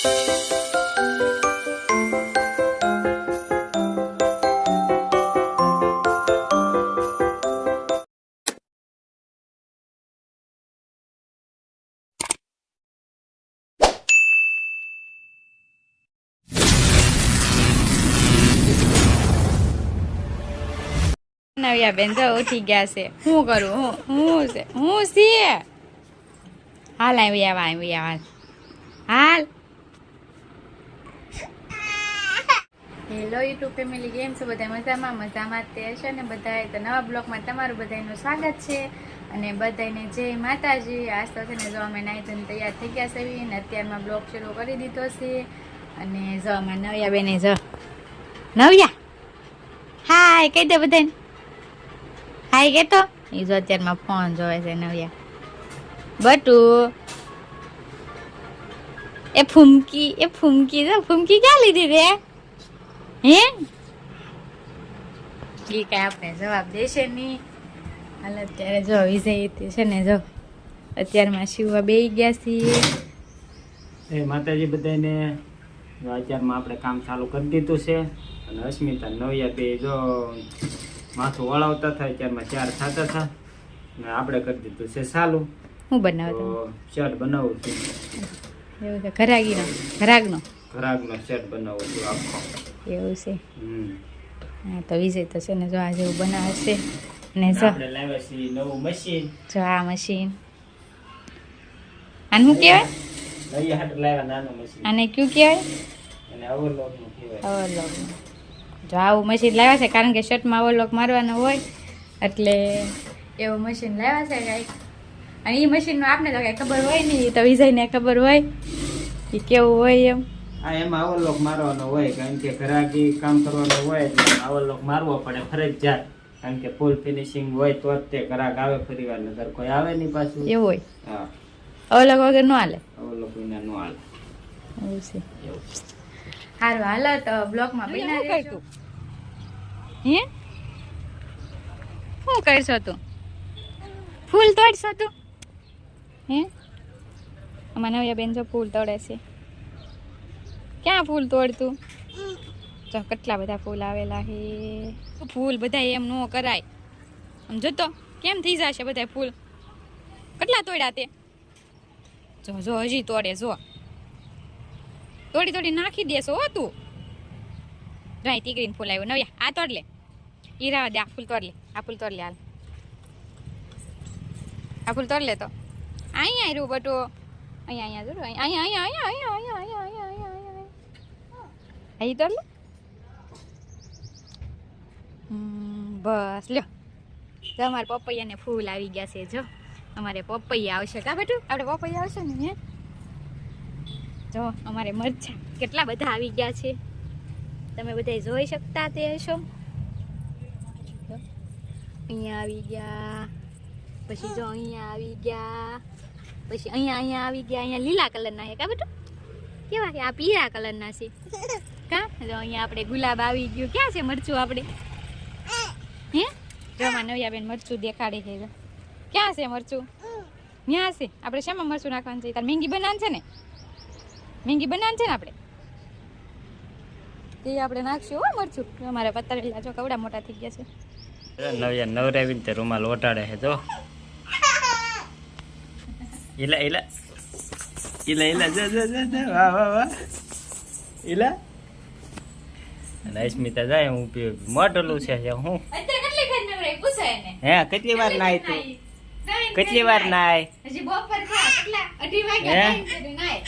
નવ્યા બેન જો ઉઠી ગયા છે. શું કરું? હું હું છે? હું છે હાલ આવી આવા આવી આવા. હાલ. હેલો યુટ્યુબ ફેમિલી કેમ છો બધા મજામાં? મજામાં તે હશે ને બધાએ તો નવા બ્લોગમાં તમારું બધાનું સ્વાગત છે. અને બધાને જય માતાજી. આજ તો છે ને જો અમે નાઈ ધોઈને તૈયાર થઈ ગયા છે અને અત્યારમાં બ્લોગ શરૂ કરી દીધો છે. અને જો અમે નવ્યા બેને જો નવ્યા? હાય, કહી દે બધાને. હાય કહેતો એ જો અત્યારમાં ફોન જોવે છે નવ્યા. બટુ. એ ફૂમકી એ ફૂમકી જો, ફૂમકી ક્યાં લીધી રે? હે? એ કઈ આપણે જવાબ દેશે નહીં. હાલ અત્યારે જો વિજય છે ને જો અત્યારમાં શિવવા બે ગયા છીએ. એ માતાજી બધાને અત્યારમાં આપણે કામ ચાલુ કરી દીધું છે અને અસ્મિતા નવિયા બે જો માથું વળાવતા થાય ત્યારમાં ચાર થતા હતા અને આપણે કરી દીધું છે ચાલુ. હું બનાવું શર્ટ બનાવું છું. એવું છે ઘરાગીનો ઘરાગનો ઘરાકનો શર્ટ બનાવું છું આખો. એવું છે. હા તો વિજય તો છે ને જો આ જેવું બનાવશે. ને જો. નવું મશીન જો આ મશીન આને શું કહેવાય? આને કયું કહેવાય? અને ઓવરલોકનું જો આવું મશીન લાવ્યા છે કારણ કે શર્ટમાં ઓવરલોક મારવાનો હોય એટલે એવું મશીન લાવ્યા છે કાંઈક. અને એ મશીનનું આપણે તો કાંઈ ખબર હોય નહીં તો વિજયને ખબર હોય. એ કેવું હોય એમ. આ એમાં અવલોક મારવાનો હોય કારણ કે ઘરાકી કામ કરવાનું હોય એટલે અવલોક મારવો પડે ફરજિયાત. કારણ કે ફૂલ ફિનિશિંગ હોય તો જ તે ઘરાક આવે ફરી વાર નગર કોઈ આવે નહીં પાછું. એવું હોય? હા. અવલોક વગર ન હાલે? અવલોક વિના નો હાલે. એવું છે. સારું હાલો તો બ્લોકમાં બિના રહેજો. હે? શું કરશો તું? ફૂલ તોડશો તું? હે? અમારા નવ્યા બેન જો ફૂલ તોડે છે. ક્યાં ફૂલ તોડતું? જો કેટલા બધા ફૂલ આવેલા હે. ફૂલ બધા એમ ન કરાય. આમ જોતો કેમ થઈ જશે બધા ફૂલ? કેટલા તોડ્યા તે? જો જો હજી તોડે જો. તોડી તોડી નાખી દેશો હો તું. રાઈ તીકરીને ફૂલ આવ્યો. નવ્યા આ તોડ લે. ઈરા દે આ ફૂલ તોડ લે. આ ફૂલ તોડ લે હાલ. આ ફૂલ તોડ લે તો. અહીંયા રૂ બટો. અહીંયા અહીંયા જરૂર અહીંયા અહીંયા અહીંયા અહીંયા અહીંયા અહીંયા લે હમ, બસ લ્યો. જો અમારે પપૈયાને ફૂલ આવી ગયા છે જો. અમારે પપૈયા આવશે. કા બેટું? આપણે પપૈયા આવશે ને હે? જો અમારે મરચા કેટલા બધા આવી ગયા છે. તમે બધા જોઈ શકતા તે હશો. અહીંયા આવી ગયા. પછી જો અહીંયા આવી ગયા. પછી અહીંયા અહીંયા આવી ગયા. અહીંયા લીલા કલરના હે કા બેટું? કેવા છે? આ પીળા કલરના છે. કા? જો અહીંયા આપણે ગુલાબ આવી ગયું. ક્યાં છે મરચું આપણે? હે? જો માં નવ્યા બેન મરચું દેખાડે છે. ક્યાં છે મરચું? ત્યાં છે. આપણે શેમાં મરચું નાખવાનું છે. તાર મેંગી બનાન છે ને? મેંગી બનાન છે ને આપણે? તે આપણે નાખશું હો મરચું. અમારે પતરેલા જો કવડા મોટા થઈ ગયા છે. નવ્યા નવરાવીને તે રૂમાલ ઓટાડે છે જો. જો જો જો વાહ વાહ વાહ ઈલા અને અસ્મિતા જાય હું પી મોટલું છે હું હે કેટલી વાર નાય તું કેટલી વાર નાય હજી બપોર કેટલા અઢી હે? વાગ્યા નાય.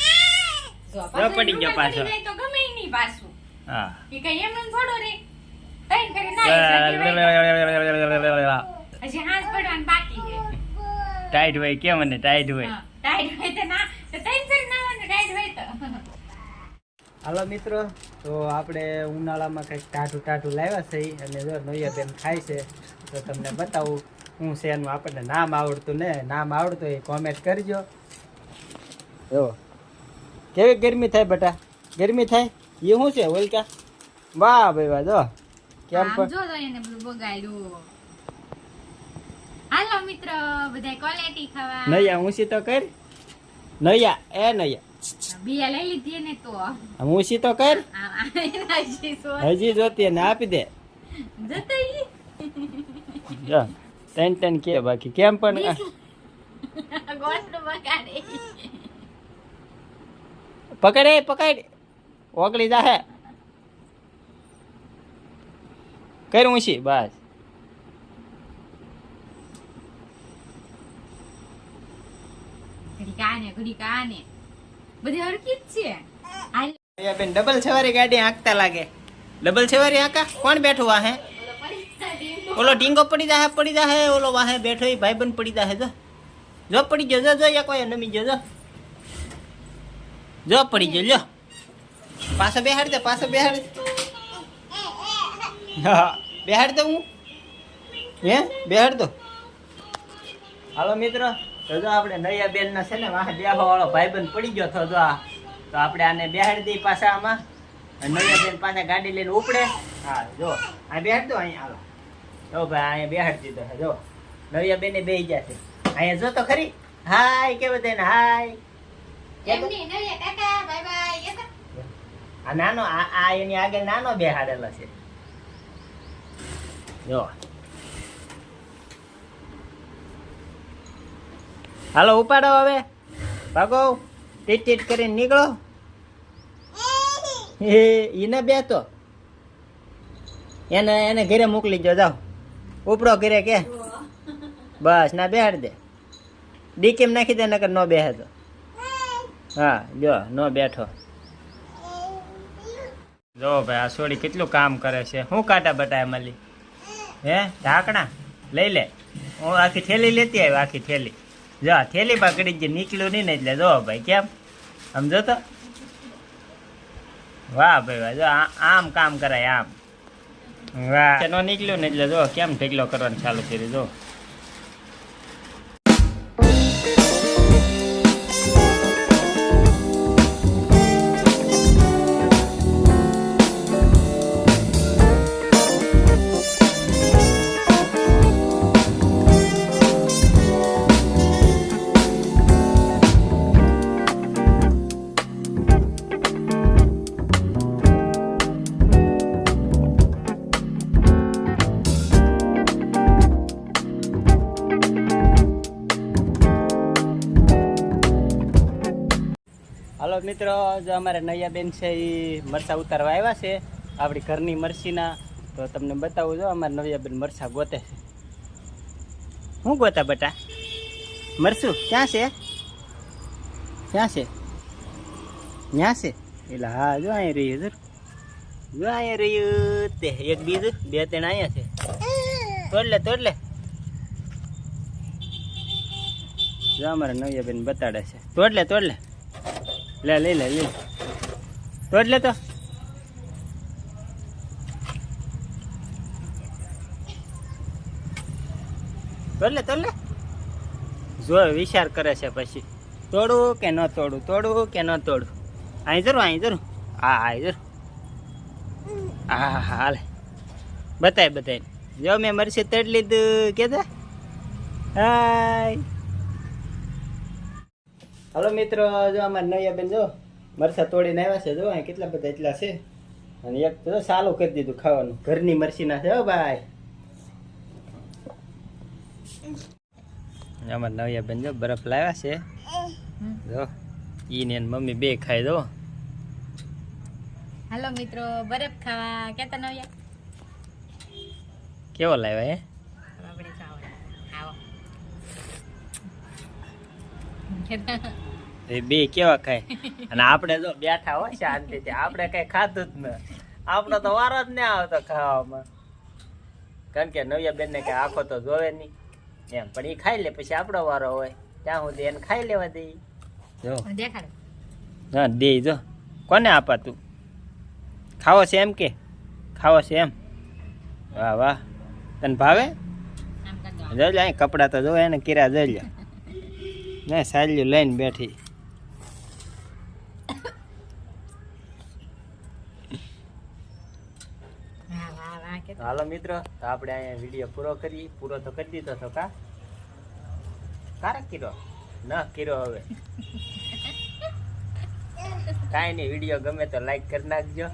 જો જો પડી ગયો પાછો. તો ગમે નહીં પાછું હા એ કઈ એમનું થોડું રે તઈ કરી નાય એટલે અઢી વાગ્યા. હજી હાથ પડવાનું બાકી છે ટાઈટ હોય કેમ ને ટાઈટ હોય ટાઈટ હોય તો ના હાલો મિત્રો તો આપણે ઉનાળામાં કંઈક ટાઢું ટાઢું લાવ્યા છે અને જો નૈયાબેન ખાય છે તો તમને બતાવું હું છે એનું આપણને નામ આવડતું ને નામ આવડતું એ કોમેન્ટ કરજો. જો કેવી ગરમી થાય બેટા? ગરમી થાય? એ શું છે ઓલકા વાહ ભાઈ વાહ જો. કેમ જો એને બધું બગાડ્યું. હાલો મિત્ર બધાય ક્વોલિટી ખાવા. નૈયા ઊંચી તો કર. નૈયા એ નૈયા. બિયા લઈ લીધી ને તો. ઊંચી તો કર. હજી જોતી ને આપી દે. જતો ઈ. જો ત્રણ ત્રણ કે બાકી. કેમ પણ. પકડે પકડ. ઓગળી જાહે. કર ઊંચી બસ. ઘડીક ને ઘડીક આને. બધી હરખી જ છે. હાલ. બેન ડબલ સવારી ગાડી આંકતા લાગે. ડબલ સવારી આંકા કોણ બેઠું વાહે? ઓલો ઢીંગો પડી જાહે પડી જાહે ઓલો વાહે બેઠો એ ભાઈબંધ પડી જાહે જો. જો પડી ગયો જો જો કોઈ નમી ગયો જો. જો પડી ગયો લ્યો પાછો બેહાડ દે પાછો બેહાડ દે. હા. બેહાડ દો હું? હે? બેહાડ દો. હાલો મિત્રો. તો જો આપણે નૈયા બેન ના છે ને વાહ બેહો વાળો ભાઈબંધ પડી ગયો તો જો આ. તો આપણે આને બેહાડી દઈએ પાછા આમાં. અને નૈયા બેન પાછા ગાડી લઈને ઉપડે. હા જો. આ બેહાડ દો અહીંયા હાલો. જો ભાઈ અહીંયા બેહાડી દીધો જો. નૈયા બેન બેહી ગયા છે. અહીંયા જો તો ખરી. હાય કે હાય. bye bye. કહેતા. આ નાનો આ આ એની આગળ નાનો બેહાડેલો છે. જો. હાલો, ઉપાડો હવે. ભાગો. ટીટ ટીટ કરીને નીકળો. એ એને બે તો એને એને ઘરે મોકલી જો જાઓ. ઉપડો ઘરે કે. બસ, ના બેહાડ દે. ડી નાખી દે, નકર ન બેહે તો. હા, જો, ન બેઠો. જો ભાઈ, આ સોડી કેટલું કામ કરે છે? શું કાટા બટાય મળી હે, ઢાંકણા? લઈ લે. હું આખી થેલી લેતી આવી આખી થેલી. જો, આ થેલી પકડી જે નીકળ્યું નહીં ને એટલે જો ભાઈ, કેમ? સમજો તો? વાહ ભાઈ, વાહ, જો આમ કામ કરાય, આમ. વાહ. ન નીકળ્યું ને એટલે જો, કેમ ઢેકલો કરવાનું ચાલુ કર્યું, જો? હાલો મિત્રો, જો અમારે નૈયાબેન છે એ મરચાં ઉતારવા આવ્યા છે, આપણી ઘરની મરસીના. તો તમને બતાવું જો, અમારે નૈયાબેન મરસા ગોતે છે. શું ગોતા બટા? મરસું, ક્યાં છે? ક્યાં છે? ક્યાં છે? એટલે હા, જો અહીંયા રહ્યું જો જો અહીંયા રહ્યું તે, એક બીજું, બે ત્રણ અહીંયા છે. તોડ લે તોડ લે જો અમારે નૈયાબેન બતાડે છે. તોડ લે તોડ લે લે લઈ લે લઈ. તોડ તો એટલે લે લે. જો વિચાર કરે છે પછી. તોડવું કે ન તોડવું તોડવું કે ન તોડવું અહીં જરૂર અહીં જરૂર હા હા જરૂર હા, હાલે. બતાય બતાય. જો મેં મરસી તોડ લીધું, કે હાય. હલો મિત્રો જો અમારે નૈયા બેન જો મરસા તોડીને આવ્યા છે જો અહીં કેટલા બધા એટલા છે. અને એક તો સાલું કરી દીધું ખાવાનું. ઘરની મરસીના છે હો ભાઈ. અમારે બેન જો બરફ લાવ્યા છે. જો ઈ ને મમ્મી બે ખાઈ દો હાલો મિત્રો બરફ ખાવા કેતા નવ્યા કેવો લાવ્યા હે? એ બે કેવા ખાય અને આપણે જો બેઠા હોય શાંતિથી આપણે કઈ ખાધું જ ન. આપણો તો વારો જ ના આવતો ખાવામાં. કારણ કે નવ્યા બેન ને કઈ આખો તો જોવે નહીં. એમ પણ એ ખાઈ લે પછી આપણો વારો હોય. ત્યાં સુધી એને ખાઈ લેવા દે જો. હા દે જો. કોને આપા તું ખાવો છે એમ કે? ખાવો છે એમ? વાહ વાહ. તને ભાવે? જોઈ લે કપડા તો જોવે એને કિરા જોઈ લે. ને સાલ્યું લઈને બેઠી. હાલો મિત્રો, તો આપણે અહીંયા વીડિયો પૂરો કરીએ. પૂરો તો કરી દીધો તો કા? કારક કીરો ન કીરો હવે. કાંઈ નહીં વીડિયો ગમે તો લાઈક કરી નાખજો.